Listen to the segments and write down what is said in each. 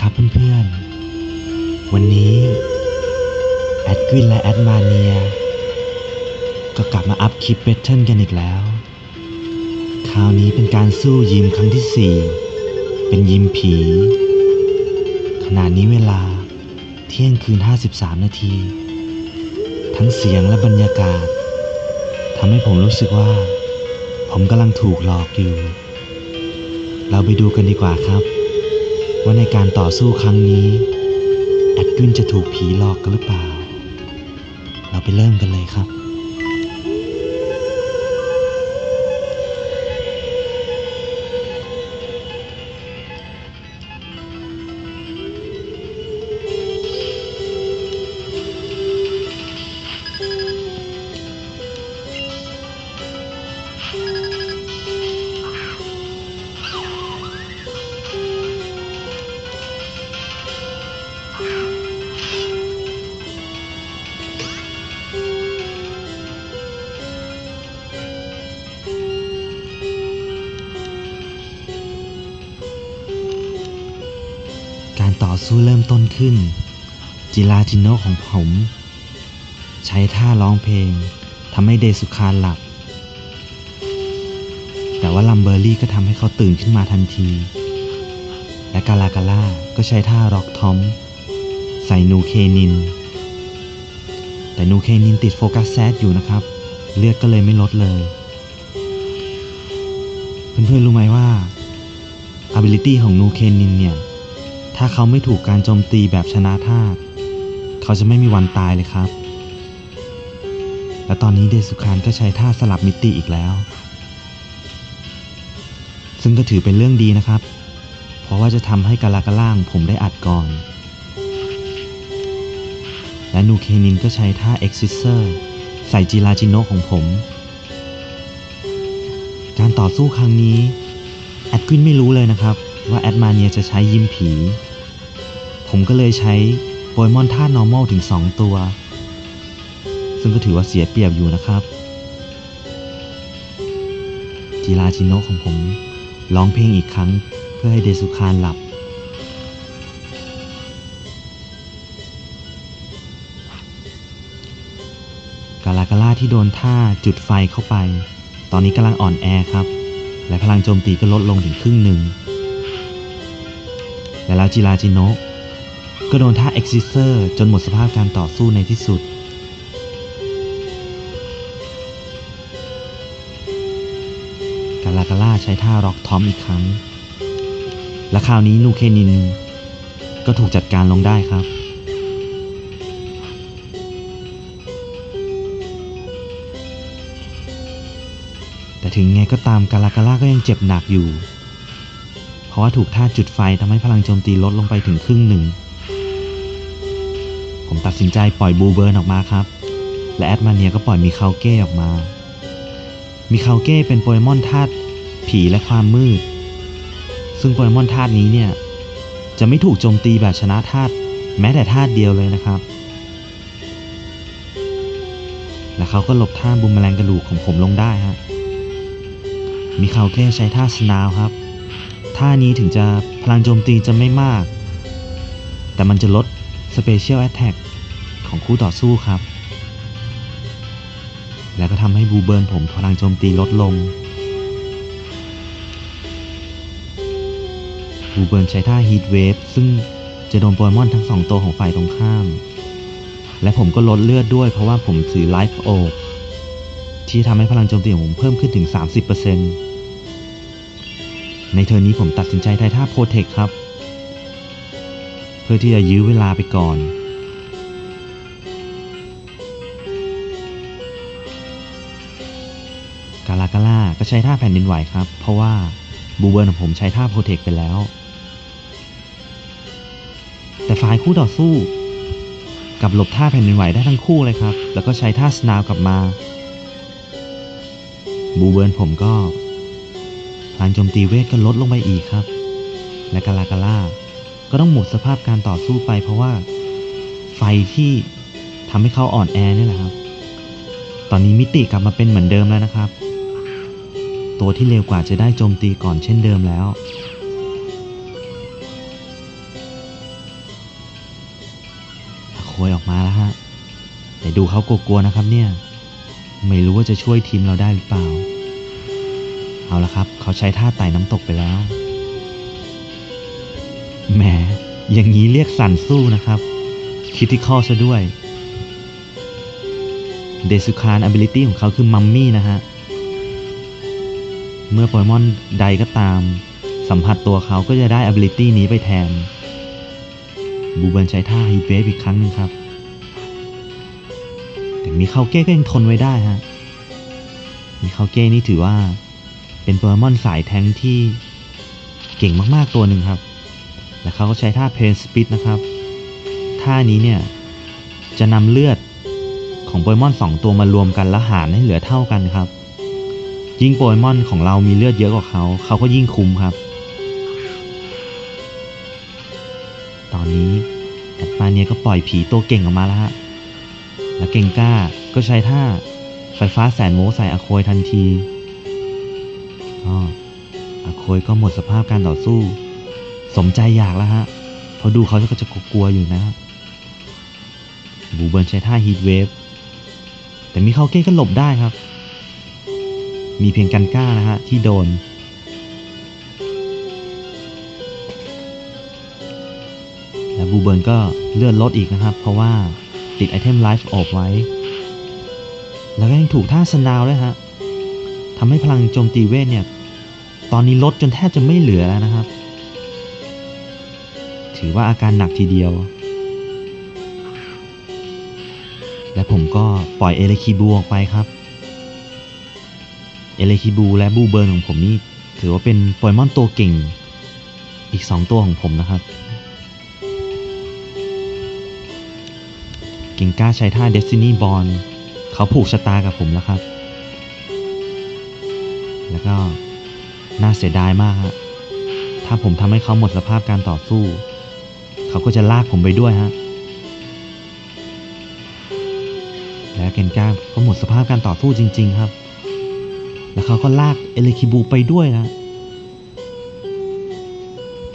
ครับเพื่อนๆ วันนี้แอดกวินและแอดมาเนียก็กลับมาอัพคลิปเบทเทิลกันอีกแล้ว คราวนี้เป็นการสู้ยิมครั้งที่ 4 เป็นยิมผี ขณะนี้เวลาเที่ยงคืน 53 นาที ทั้งเสียงและบรรยากาศทำให้ผมรู้สึกว่า ผมกำลังถูกหลอกอยู่ เราไปดูกันดีกว่าครับ ว่าในการต่อสู้ครั้งนี้แอดกวินจะถูกผีหลอกกันหรือเปล่า เราไปเริ่มกันเลยครับ การต่อสู้เริ่มต้นขึ้น จิราจิโนของผม ใช้ท่าร้องเพลงทำให้เดสุคารหลับ แต่ว่าลัมเบอร์รี่ก็ทำให้เขาตื่นขึ้นมาทันที และกาลากาล่าก็ใช้ท่าร็อกทอม ใส่นูเคนิน แต่นูเคนินติดโฟกัสแซดอยู่นะครับ เลือดก็เลยไม่ลดเลย เพื่อนๆรู้ไหมว่า ability ของนูเคนินเนี่ย ถ้าเขาไม่ถูกการโจมตีแบบชนะธาเขาจะไม่มีวันตายเลยครับ และตอนนี้เดสุคานก็ใช้ท่าสลับมิติอีกแล้ว ซึ่งก็ถือเป็นเรื่องดีนะครับ เพราะว่าจะทำให้กาลากาล่างผมได้อัดก่อน และนูเคนินก็ใช้ท่าเอ็กซิเซอร์ใส่จิราจิโนของผม การต่อสู้ครั้งนี้ แอดกวินไม่รู้เลยนะครับ ว่าแอดมาเนียจะใช้ยิมผี ผมก็เลยใช้โปเกมอนท่า normal ถึง 2 ตัว ซึ่งก็ถือว่าเสียเปรียบอยู่นะครับ จิราจิโนะของผมร้องเพลงอีกครั้งเพื่อให้เดสุคานหลับ กาลากาล่าที่โดนท่าจุดไฟเข้าไป ตอนนี้กำลังอ่อนแอครับ และพลังโจมตีก็ลดลงถึงครึ่งหนึ่งและแล้วจิราจิโนะ ก็โดนท่า e x i s e r จนหมดสภาพการต่อสู้ในที่สุด กาลากาล่าใช้ท่าร็อกทอมอีกครั้ง และคราวนี้นูเคนิน ก็ถูกจัดการลงได้ครับ แต่ถึงไงก็ตามกาลากาล่าก็ยังเจ็บหนักอยู่ เพราะว่าถูกท่าจุดไฟทำให้พลังโจมตีลดลงไปถึงครึ่งหนึ่ง ผมตัดสินใจปล่อยบูเบิร์นออกมาครับ และแอดมาเนียก็ปล่อยมีคาเก้ออกมามีคาเก้เป็นโปเกมอนธาตุผีและความมืด ซึ่งโปเกมอนธาตุนี้เนี่ย จะไม่ถูกโจมตีแบบชนะธาตุแม้แต่ธาตุเดียวเลยนะครับ และเขาก็หลบท่าบูมแมลงกระดูกของผมลงได้ฮะมีคาเก้ใช้ท่าสนาวครับท่านี้ถึงจะพลังโจมตีจะไม่มาก แต่มันจะลด Special Attack ของคู่ต่อสู้ครับ แล้วก็ทำให้บูเบิร์นผมพลังโจมตีลดลง บูเบิร์นใช้ท่า Heat Wave ซึ่งจะโดนโปเกมอนทั้งสองตัวของฝ่ายตรงข้าม และผมก็ลดเลือดด้วยเพราะว่าผมถือ Life Orb ที่ทำให้พลังโจมตีของผมเพิ่มขึ้นถึง 30%ในเทอร์นี้ผมตัดสินใจใช้ท่า Protect ครับ พื่อที่จะยื้อเวลาไปก่อน กาลากาล่าก็ใช้ท่าแผ่นดินไหวครับ เพราะว่าบูเบิร์นของผมใช้ท่าโปรเทคไปแล้ว แต่ฝ่ายคู่ต่อสู้กับหลบท่าแผ่นดินไหวได้ทั้งคู่เลยครับ แล้วก็ใช้ท่าสนาวกลับมา บูเบิร์นผมก็พลังโจมตีเวทก็ลดลงไปอีกครับ และกาลากาล่า ก็ต้องหมดสภาพการต่อสู้ไป เพราะว่าไฟที่ทำให้เขาอ่อนแอนี่แหละครับ ตอนนี้มิติกลับมาเป็นเหมือนเดิมแล้วนะครับ ตัวที่เร็วกว่าจะได้โจมตีก่อนเช่นเดิมแล้วยออกมาแล้วฮะ แต่ดูเขากลัวๆนะครับเนี่ย ไม่รู้ว่าจะช่วยทีมเราได้หรือเปล่า เอาละครับ เขาใช้ท่าไต่น้ำตกไปแล้ว อย่างนี้เรียกสั่นสู้นะครับคิติคอซะด้วยเดซุคาน ability ของเขาคือมัมมี่นะฮะ เมื่อโปเกมอนใดก็ตาม สัมผัสตัวเขาก็จะได้ ability นี้ไปแทน บูเบิลใช้ท่าฮีเวฟอีกครั้งหนึงครับ แต่มีเขาเก้ก็ยังทนไว้ได้ฮะ มีเขาเก้นี่ถือว่า เป็นโปเกมอนสายแทงที่เก่งมากๆตัวหนึ่งครับ และเขาก็ใช้ท่าเพนสปิดนะครับ ท่านี้เนี่ย จะนำเลือดของโปเกมอนสองตัวมารวมกันแล้วหารให้เหลือเท่ากันครับ ยิ่งโปเกมอนของเรามีเลือดเยอะกว่าเขา เขาก็ยิ่งคุ้มครับ ตอนนี้แอดมาเนียก็ปล่อยผีตัวเก่งออกมาแล้วฮะ และเก่งกล้าก็ใช้ท่าไฟฟ้าแสนโวลต์ใส่อโคยทันทีอ๋ออโคยก็หมดสภาพการต่อสู้ สมใจอยากแล้วฮะเพราะดูเขาก็จะกลัวอยู่นะบูเบิร์นใช้ท่าฮีทเวฟแต่มีเขาเก้ก็หลบได้ครับ มีเพียงกันก้านะฮะที่โดน และบูเบิร์นก็เลื่อนลดอีกนะครับ เพราะว่าติดไอเทมไลฟ์ออบไว้ แล้วก็ยังถูกท่าสนาวด้วยฮะทำให้พลังโจมตีเวทเนี่ย ตอนนี้ลดจนแทบจะไม่เหลือแล้วนะครับ ถือว่าอาการหนักทีเดียว และผมก็ปล่อยเอเลคิบูออกไปครับ เอเลคิบูและบูเบิร์นของผมนี่ถือว่าเป็นโปเกมอนตัวเก่ง อีก 2 ตัวของผมนะครับ เก่งกล้าใช้ท่า Destiny b o r n เขาผูกชะตากับผมแล้วครับ แล้วก็น่าเสียดายมากฮะถ้าผมทำให้เขาหมดสภาพการต่อสู้ เขาก็จะลากผมไปด้วยฮะ แล้วเกนก้าก็หมดสภาพการต่อสู้จริง ๆครับ แล้วเขาก็ลากเอเลคิบูไปด้วยนะ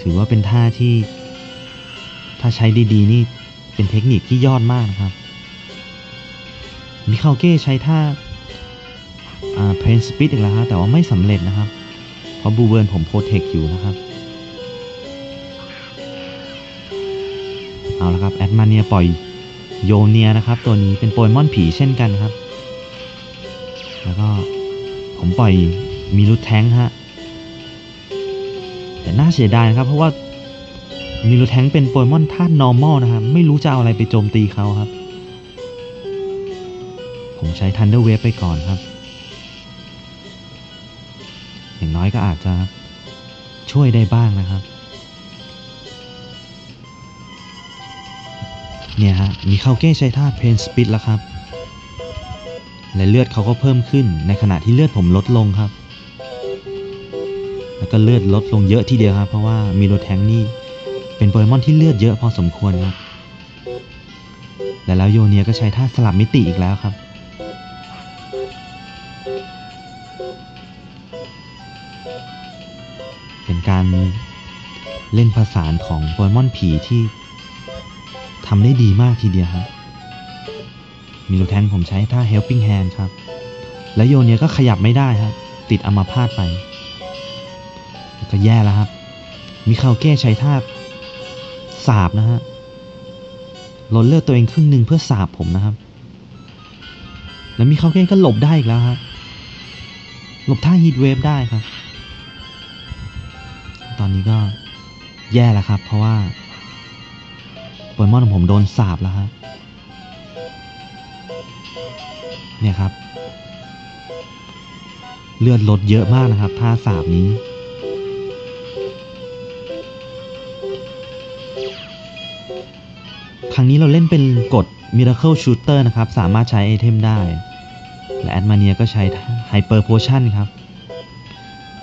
ถือว่าเป็นท่าที่ ถ้าใช้ดีๆนี่เป็นเทคนิคที่ยอดมากนะครับ มิคาเก้ใช้ท่าเพนสปิดอีกแล้วฮะแต่ว่าไม่สำเร็จนะครับ เพราะบูเบิร์นผมโปรเทคอยู่นะครับ เอาละครับแอดมาเนียปล่อยโยเนียนะครับ ตัวนี้เป็นโปเกมอนผีเช่นกันครับ แล้วก็ผมปล่อยมีรูทแทงฮะแต่น่าเสียดายนะครับ เพราะว่ามีรูทแทงเป็นโปเกมอนธาตุ normal นะครับ ไม่รู้จะเอาอะไรไปโจมตีเขาครับ ผมใช้ Thunder Wave ไปก่อนครับ อย่างน้อยก็อาจจะช่วยได้บ้างนะครับ เนี่ยฮะมีเข้าเก้ใช้ท่าเพนสปิดแล้วครับ และเลือดเขาก็เพิ่มขึ้นในขณะที่เลือดผมลดลงครับ แล้วก็เลือดลดลงเยอะทีเดียวครับ เพราะว่ามิโลแทงนี่เป็นโปเกมอนที่เลือดเยอะพอสมควรครับและแล้วโยเนียก็ใช้ท่าสลับมิติอีกแล้วครับ เป็นการเล่นผสานของโปเกมอนผีที่ ทำได้ดีมากทีเดียวครับมีลูกแทงผมใช้ท่า helping hand ครับ แล้วโยเนียก็ขยับไม่ได้ครับติดอัมาพาตไป ก็แย่แล้วครับมีคาเก้ใช้ท่าสาบนะฮะลดเลือดตัวเองครึ่งหนึ่งเพื่อสาบผมนะครับ แล้วมีคาเก้ก็หลบได้อีกแล้วครับหลบท่า heat wave ได้ครับ ตอนนี้ก็แย่แล้วครับ เพราะว่า โปเกมอนของผมโดนสาบแล้วครับเนี่ยครับ เลือดลดเยอะมากนะครับ ท่าสาบนี้ ครั้งนี้เราเล่นเป็นกด Miracle Shooter นะครับ สามารถใช้ไอเทมได้ และแอดมาเนียก็ใช้ Hyper Potion ครับ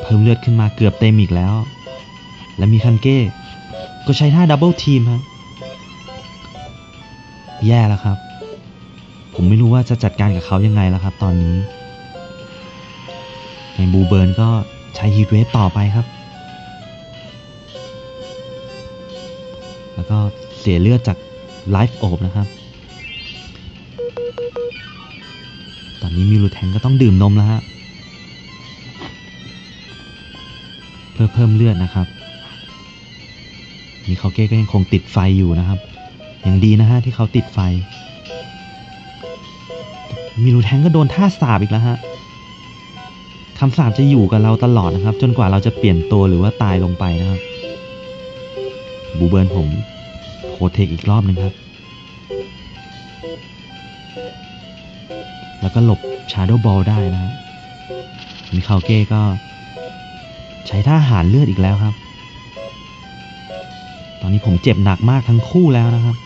เพิ่มเลือดขึ้นมาเกือบเต็มอีกแล้ว และมีคันเก้ ก็ใช้ท่าดับเบิลทีมครับ แย่แล้วครับ ผมไม่รู้ว่าจะจัดการกับเขายังไงแล้วครับ ตอนนี้ในบูเบิร์นก็ใช้ฮีทเวฟต่อไปครับ แล้วก็เสียเลือดจากไลฟ์โอบนะครับ ตอนนี้มิลูแทนก็ต้องดื่มนมแล้วฮะ เพื่อเพิ่มเลือดนะครับ นี่เขาเก้ก็ยังคงติดไฟอยู่นะครับ อย่างดีนะฮะที่เขาติดไฟมิรูแทงก็โดนท่าสาบอีกแล้วฮะคำสาบจะอยู่กับเราตลอดนะครับ จนกว่าเราจะเปลี่ยนตัวหรือว่าตายลงไปนะครับ บูเบิร์นผมโคเทคอีกรอบหนึ่งครับ แล้วก็หลบชาร์โดบอลได้นะฮะมิคาเก้ก็ใช้ท่าหารเลือดอีกแล้วครับ ตอนนี้ผมเจ็บหนักมากทั้งคู่แล้วนะครับ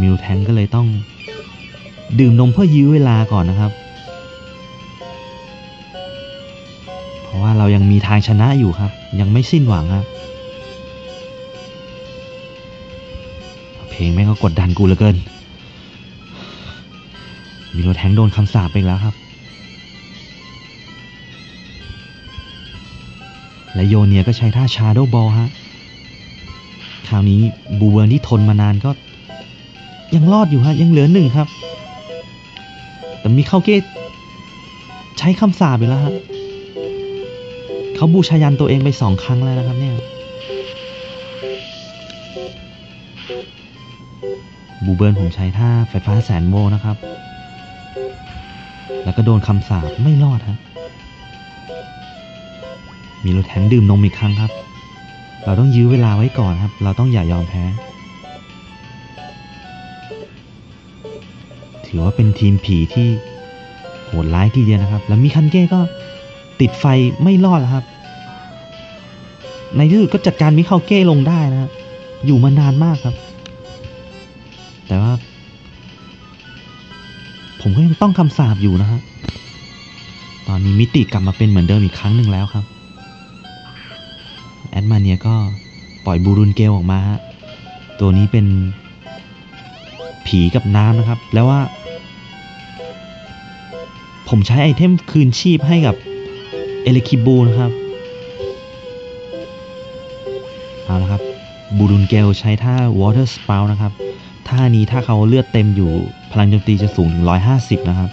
มิวแทงก็เลยต้องดื่มนมเพื่อยื้อเวลาก่อนนะครับ เพราะว่าเรายังมีทางชนะอยู่ครับ ยังไม่สิ้นหวังครับ เพลงแม่งก็กดดันกูเหลือเกินมีรถแทงโดนคำสาปไปแล้วครับ และโยเนียก็ใช้ท่าชาโดบอลฮะ คราวนี้บูเบิร์นที่ทนมานานก็ ยังรอดอยู่ฮะยังเหลือหนึ่งครับ แต่มีเข้าเกตใช้คำสาปอีกแล้วฮะเขาบูชายันตัวเองไปสองครั้งแล้วนะครับเนี่ยบูเบิร์นผมใช้ท่าไฟฟ้าแสนโวนะครับ แล้วก็โดนคำสาปไม่รอดฮะมีรถแทงดื่มนมอีกครั้งครับ เราต้องยื้อเวลาไว้ก่อนครับ เราต้องอย่ายอมแพ้ ถือว่าเป็นทีมผีที่โหดร้ายทีเดียวนะครับ แล้วมีคันเก้ก็ติดไฟไม่รอดครับ ในที่สุดก็จัดการมิคาเก้ลงได้นะอยู่มานานมากครับ แต่ว่า ผมก็ยังต้องคำสาปอยู่นะฮะตอนนี้มิติกลับมาเป็นเหมือนเดิมอีกครั้งหนึ่งแล้วครับ แอดมาเนียก็ปล่อยบูรุนเกลออกมาฮะตัวนี้เป็นผีกับน้ำนะครับ แล้วว่า ผมใช้ไอเทมคืนชีพให้กับเอเลคิบูนะครับ เอาละครับ บูรุนเกลใช้ท่า Water Spout นะครับ ท่านี้ถ้าเขาเลือดเต็มอยู่พลังโจมตีจะสูงถึง 150 นะครับ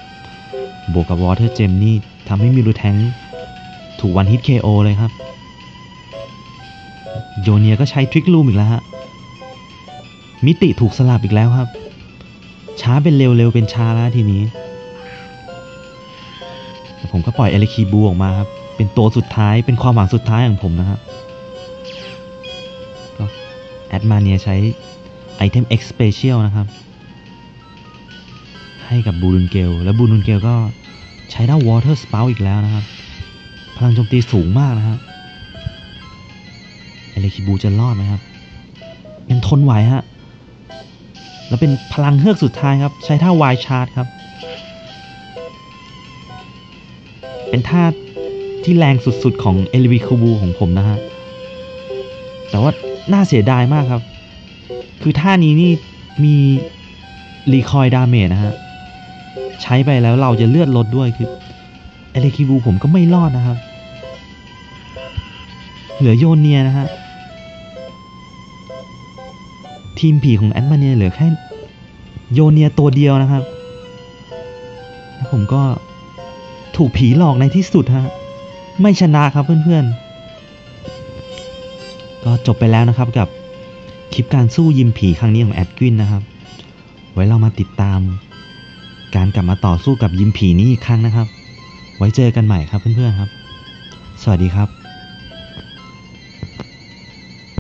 บวกกับ Water Gem นี่ทำให้มิรูแทงถูกวันฮิต KO เลยครับ โยเนียก็ใช้ทริกลูมอีกแล้วฮะ มิติถูกสลับอีกแล้วครับ ช้าเป็นเร็วเร็วเป็นช้าแล้วทีนี้ ผมก็ปล่อยเอเลคีบูออกมาครับ เป็นตัวสุดท้าย เป็นความหวังสุดท้ายของผมนะครับก็แอดมาเนียใช้ไอเทม X Special นะครับ ให้กับบูรุนเกล และบูรุนเกลก็ใช้ด้า Water Spout อีกแล้วนะครับ พลังโจมตีสูงมากนะครับเอเลคิบูจะรอดไหมครับ ยังทนไหวฮะ แล้วเป็นพลังเฮือกสุดท้ายครับ ใช้ท่าวายชาร์จครับ เป็นท่าที่แรงสุดๆของเอลิคิบูของผมนะฮะ แต่ว่าน่าเสียดายมากครับ คือท่านี้นี่มีรีคอยดาเมจนะฮะ ใช้ไปแล้วเราจะเลือดลดด้วยคือเอเลคิบูผมก็ไม่รอดนะครับ เหลือโยนเนียนะฮะ ทีมผีของแอดมาเนียเหลือแค่โยเนียตัวเดียวนะครับ แล้วผมก็ ถูกผีหลอกในที่สุดฮะ ไม่ชนะครับเพื่อนๆ ก็จบไปแล้วนะครับกับคลิปการสู้ยิมผีครั้งนี้ของแอดกินนะครับ ไว้เรามาติดตาม การกลับมาต่อสู้กับยิมผีนี้อีกครั้งนะครับ ไว้เจอกันใหม่ครับเพื่อนๆครับ สวัสดีครับ